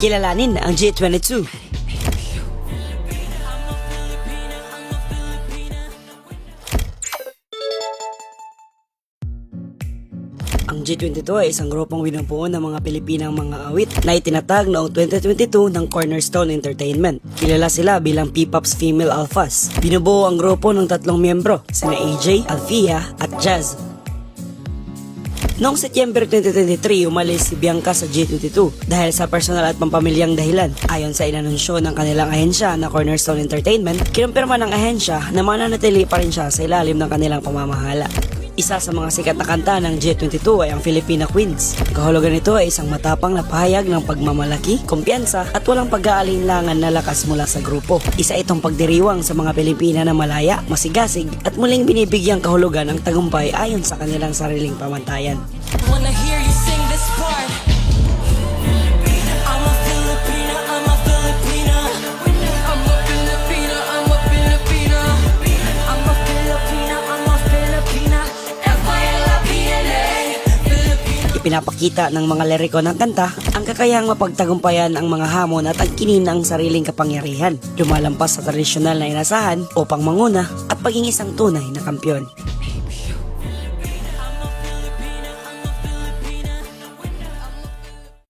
Kilalanin ang G22. Ang G22 ay isang grupong binubuo ng mga Pilipinang mga awit na itinatag noong 2022 ng Cornerstone Entertainment. Kilala sila bilang P-Pop's Female Alphas. Binubuo ang grupo ng tatlong miyembro, sina AJ, Alfia at Jazz. Noong Setyembre 2023, umalis si Bianca sa G22 dahil sa personal at pampamilyang dahilan. Ayon sa inanunsyo ng kanilang ahensya na Cornerstone Entertainment, kinumpirma ng ahensya na mananatili pa rin siya sa ilalim ng kanilang pamamahala. Isa sa mga sikat na kanta ng G22 ay ang Filipina Queens. Ang kahulugan nito ay isang matapang na pahayag ng pagmamalaki, kumpiyansa at walang pag-aalinlangan na lakas mula sa grupo. Isa itong pagdiriwang sa mga Pilipina na malaya, masigasig at muling binibigyang kahulugan ang tagumpay ayon sa kanilang sariling pamantayan. Wanna hear you sing this part. Ipinapakita ng mga liriko ng kanta ang kakayang mapagtagumpayan ang mga hamon at angkinin ng sariling kapangyarihan, lumalampas sa tradisyonal na inasahan upang manguna at paging isang tunay na kampyon.